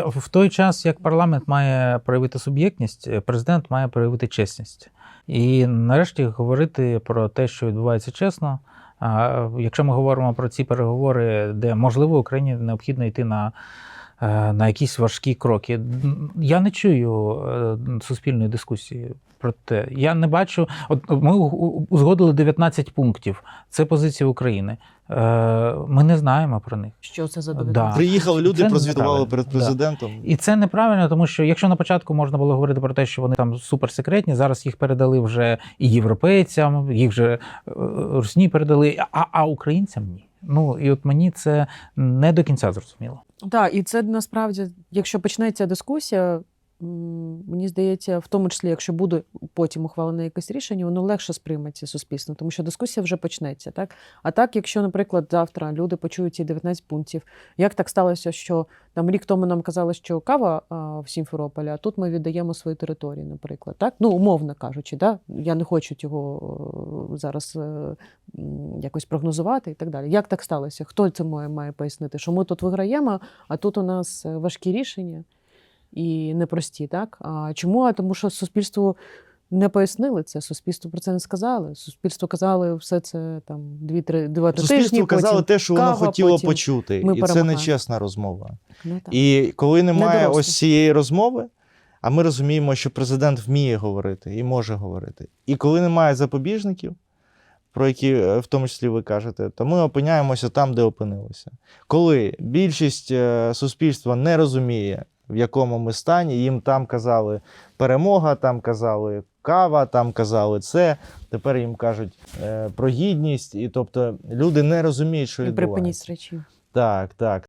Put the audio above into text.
В той час, як парламент має проявити суб'єктність, е, президент має проявити чесність. І нарешті говорити про те, що відбувається чесно. Якщо ми говоримо про ці переговори, де можливо Україні необхідно йти на, е, на якісь важкі кроки, я не чую е, суспільної дискусії про те. Я не бачу. От ми узгодили 19 пунктів. Це позиція України. Е, Ми не знаємо про них. Що це за Да. Приїхали люди, Це прозвітували перед Да. президентом. І це неправильно, тому що якщо на початку можна було говорити про те, що вони там суперсекретні, зараз їх передали вже і європейцям, їх вже е, русні передали, а, а українцям ні. Ну і от мені це не до кінця зрозуміло. Так, і це насправді, якщо почнеться дискусія, мені здається, в тому числі, якщо буде потім ухвалене якесь рішення, воно легше сприйметься суспільством, тому що дискусія вже почнеться. Так? А так, якщо, наприклад, завтра люди почують ці 19 пунктів, як так сталося, що там рік тому нам казали, що кава а, в Сімферополі, а тут ми віддаємо свої території, наприклад. Так? Ну, умовно кажучи, да? я не хочу цього е, зараз е, якось прогнозувати і так далі. Як так сталося? Хто це має, має пояснити? Що ми тут виграємо, а тут у нас е, важкі рішення і непрості, так? А чому? А тому що суспільству не пояснили це, суспільству про це не сказали. Суспільство казали все це там дві-три два тижні. Суспільству казали потім те, що воно кава, хотіло потім почути, ми і це нечесна розмова. Ну. І коли немає Недорослі. ось цієї розмови, а ми розуміємо, що президент вміє говорити і може говорити. І коли немає запобіжників, про які е, в тому числі ви кажете, то ми опиняємося там, де опинилися. Коли більшість е, суспільства не розуміє, в якому ми стані, їм там казали перемога, там казали кава, там казали це. Тепер їм кажуть е, про гідність, і тобто люди не розуміють, що І відбувається. припиніть речі. Так, так.